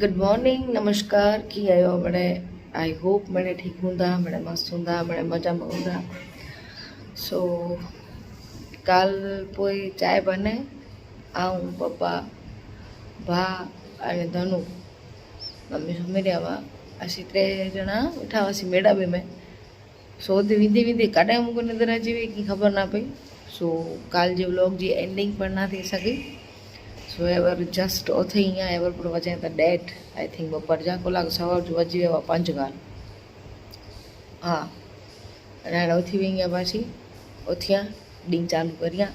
Good morning નમસ્કાર. કી આવ્યો આપણે આઈ હોપ મને ઠીક ઊંધા મને મસ્ત ઊંધા મને મજામાં ઊંધા સો કાલ કોઈ ચાય બને? આ હું પપ્પા, ભા અને ધનુ. મમ્મી સમીર્યામાં અસી ત્રે જણા ઉઠાવા સી મેડા બી મેં. શોધ વિધિ વિધિ કાઢે મૂકીને દરા જેવી કે ખબર ના પડી. સો કાલ જે વ્લોગ જે એન્ડિંગ પણ ના થઈ શકી. So, ever just othing ever provajay the date. I think બપરજા કોલાક સવાર જોવાજી એવા પંચગાલ હા અને આને ઓથી વીંગ્યા પાછી ઓથ્યા ડીંગ ચાલુ કર્યા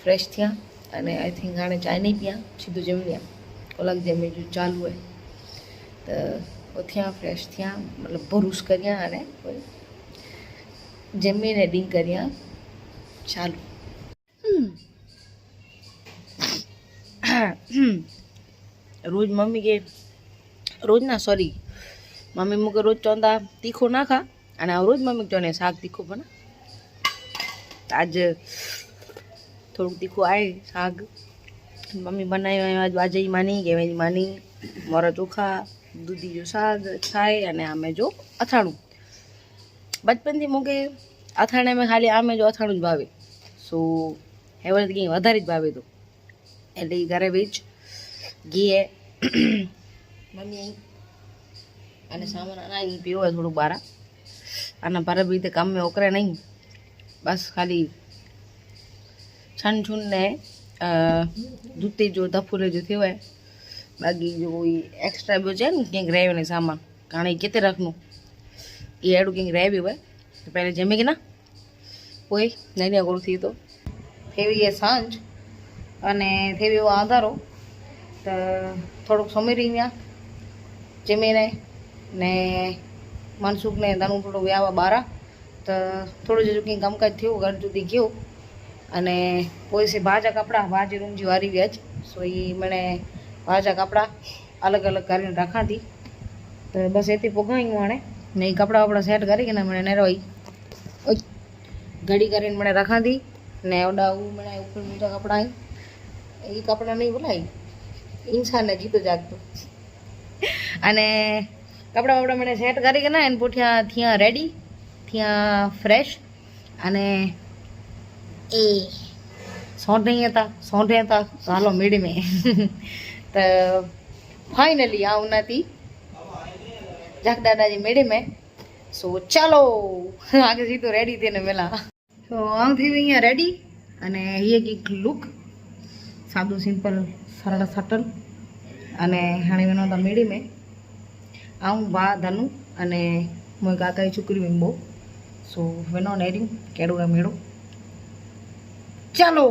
ફ્રેશ થયા અને આઈ થિંક આણે ચાય નહીં પીયા સીધું જમ્યા કોલાક જમી જો ચાલુ હોય તો ઓથ્યા ફ્રેશ થયા મતલબ ભરૂસ કર્યા અને જમીને ડીંગ કર્યા ચાલુ હમ રોજ મમ્મી કે, રોજ ના સોરી મમ્મી મૂકે રોજ ચોંદા તીખો ના ખા. અને રોજ મમ્મી ચોને શાક તીખું બના આજ થોડુંક તીખું આવે શાક. મમ્મી બનાવ્યું આજ બાજરી માની કેવાય માની. મોરા ચોખા, દૂધી જો શાક થાય, અને આમે જો અથાણું. બચપનથી મૂકે અથાણે મેં ખાલી આમે જો અથાણું જ ભાવે. સો હેવર કંઈ વધારે જ ભાવે તો. એટલે એ ઘરે બીજ ઘી એ મમ્મી અને સામાન અહીં પીવો થોડુંક બારા. આના બારા બી રીતે કામ મેં ઓકરે નહીં. બસ ખાલી છન છુન ને દૂધી જો, ધફુરે જો થયો હોય. બાકી જો કોઈ એક્સ્ટ્રા બ્યો છે ને, ક્યાંક રહેયો ને સામાન. કારણ કેતે રાખનું? એ એડું ક્યાંક રહે બી હોય. તો પહેલે જમે કે ના? કોઈ નહીં કરું થી તો. થેવી એ સાંજ. અને એવો આધારો. તો થોડુંક સમીરી ગયા જમીને ને મનસુખને તનું થોડું વ્યાવા બારા. તો થોડું જ કંઈ કામકાજ થયું, ઘર સુધી ગયું. અને પોલીસે ભાજા કપડાં, ભાજી રૂમજી વારી ગયા છે સો એ મને ભાજા કપડાં અલગ અલગ કરીને રાખાતી તો બસ એથી પોગાયું મને ને એ કપડાં વપડા સેટ કરી ને મને નેરવાઈ ઘડી કરીને મને રાખાતી ને ઓડા મને ઉપર બીજા કપડાં એ કપડાં નહીં બોલાય. ઇન્સાનને જીતો જાગતો અને કપડાં બપડા મને સેટ કરી કે ના, એને પૂઠ્યા થયા રેડી થયા ફ્રેશ અને એ સોંઢે હતા સોંઢે હતા હાલો મીડી મેં તો ફાઇનલી આવું નથી જાક દાદાજી મેડી મેં સો ચાલો. આગળ સીધું રેડી થઈને મેલા. તો આમ થઈ અહીંયા રેડી અને એ એક લુક સાદું, સિમ્પલ, સરળ, સટલ અને હાણે મેં નહોતા મેળી મેં. આવું વા ધનું અને મોય કાકાએ ચૂકરી મેં બહુ. સો, વેનો નેરી કેડું આ મેળો. ચાલો.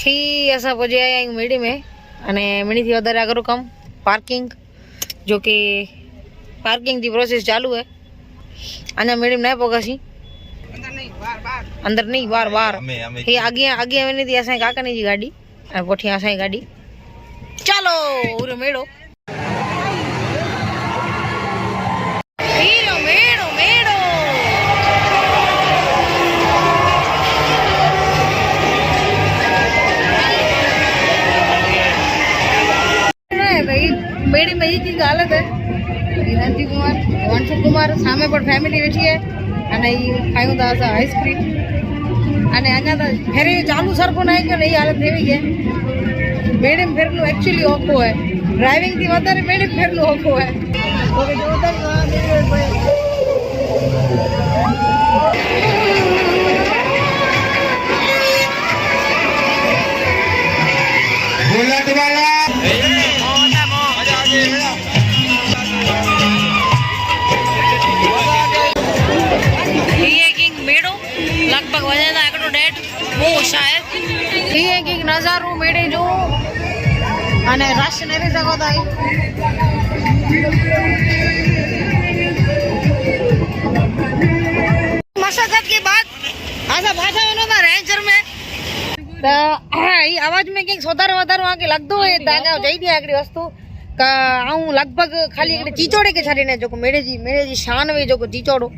સી અસા પછી અહીંયા મેળી મેં અને મેળીથી વધારે આગળ કામ, પાર્કિંગ જો કે પાર્કિંગની પ્રોસેસ ચાલુ છે प्रोसेस चालू है अञा मेड़ी में न पहुंचासीं अंदर नहीं बार बार અમે અમે ही अॻियां अॻियां वञे थी असांजे काकनि जी गाॾी ऐं पुठियां असांजी गाॾी चलो उरो मेड़ो मेड़ो मेड़ो मेड़ो મેડી में जी हालत है હિરાજી કુમાર કુમાર સામે પણ ફેમિલી બેઠી અને એ ખાયું હતા આઈસ્ક્રીમ અને અહીંયા તો ફેરી ચાલુ સરખું નહીં કે એ હાલત એવી છે. મેડમ ફેરનું એકચ્યુઅલી ઓખું હોય. ડ્રાઇવિંગથી વધારે મેડમ ફેરનું ઓખું હોય. ये किंग नज़ारो मेड़े जो અને રશ નથી શકો તો मशक्कत के बाद आसा भाषा में नता रेंजर में त ई आवाज में कंहिंक सोधारो वधारो आके लॻंदो हुए तव्हांखे चई थी हिकिड़ी वस्तु का ऐं लॻभॻि ख़ाली हिकिड़े चीचोड़े खे छॾीने जेको मेड़े जी मेड़े जी शान हुई जेको चीचोड़ो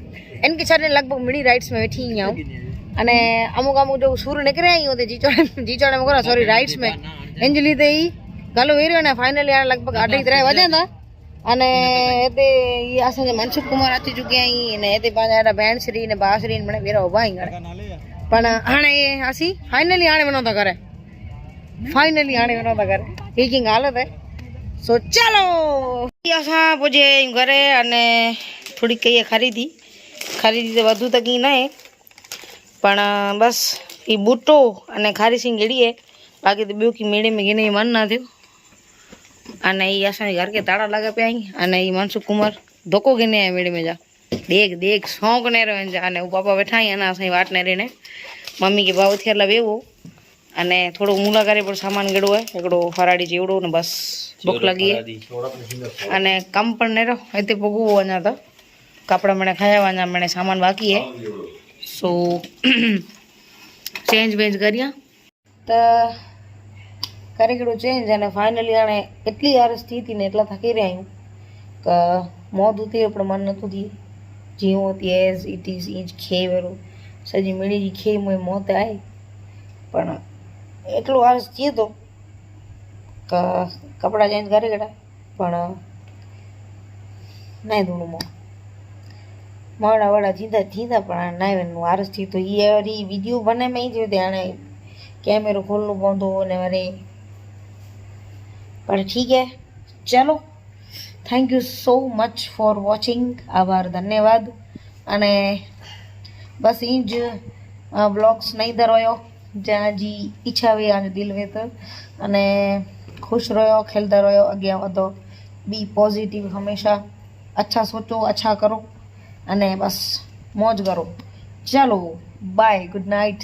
इनखे छॾे लॻभॻि मिड़ी राइड्स में वेठी आहियां અને અમુક અમુક જો સૂર નીકળે અહીં હોતે જીચોડે જીચોડે કરો સોરી રાઇટ્સ મેં. એની લીધે એ ગાલો વેર્યો ને ફાઇનલી આ લગભગ અઢી ત્રણ વાગ્યા હતા. અને એતે એ આસાને મનસુખ કુમાર આતી ચૂક્યા અહીં અને એતે પાંચ આડા બહેનશ્રી ને બાશ્રી ને મને વેરા ઊભા અહીં ગણે પણ આણે એ આસી ફાઇનલી આણે મને કરે ફાઇનલી આણે મને કરે એ કિંગ હાલત હે સો ચાલો. આસા પોજે ઘરે અને થોડીક કહીએ ખરીદી. ખરીદી તો બધું તકી નહીં. પણ બસ એ બૂટો અને ખારી સિંગ ગેડીએ બાકી તો બેકી મેળે મેં ગઈને મન ના થયું અને એ આસાની ઘર કે તાળા લાગે પ્યાં અને એ મનસુખ કુમાર ધોકો ગઈને મેળે મેં જા. દેખ દેખ શોખ ને રહે જા. અને હું પાપા બેઠા એના સાંઈ વાટને રહીને મમ્મી કે ભાવ થયેલા વેવો અને થોડું મુલાકારે પણ સામાન ગેડવું હોય. એકડો ફરાડી જેવડો ને બસ ભૂખ લાગી. અને કામ પણ ને રહો એ તે. ભોગવવાના હતા કપડાં મને ખાયાવાના મને સામાન બાકી હે. સો ચેન્જ બેન્જ કર્યા તો કરી કીધું ચેન્જ અને ફાઇનલી આણે એટલી યાર સ્થિતિ ને એટલા થાકી રહ્યા હું કે મોં થયું પણ મન નહોતું થયું. જીવું હતી એઝ ઇટ ઇઝ ઇજ ખેવરું સજી મેળી ખે મોય મોત આવી પણ એટલો આળસ થયો તો કપડાં ચેન્જ કરી ગયા પણ નહીં ધૂણું મોં. માવડા વાળા જીંદા જીંદા, પણ નાયવાનું આરસ થયું તો એ વળી વીડિયો બનાવી જ આણે કેમેરો ખોલવું બંધો ને વરે પણ ઠીક હે. ચાલો. Thank you so much for watching આભાર, ધન્યવાદ. અને બસ એ જ બ્લોગ્સ નહીં ધરોયો. જ્યાં જી ઈચ્છા હોય આજ દિલ વેત અને ખુશ રહ્યો, ખેલતા રહ્યો, અગિયાર વધો. બી પોઝિટિવ હંમેશા. અચ્છા સોચો, અચ્છા કરો. અને બસ મોજ કરો. ચાલો બાય ગુડ નાઇટ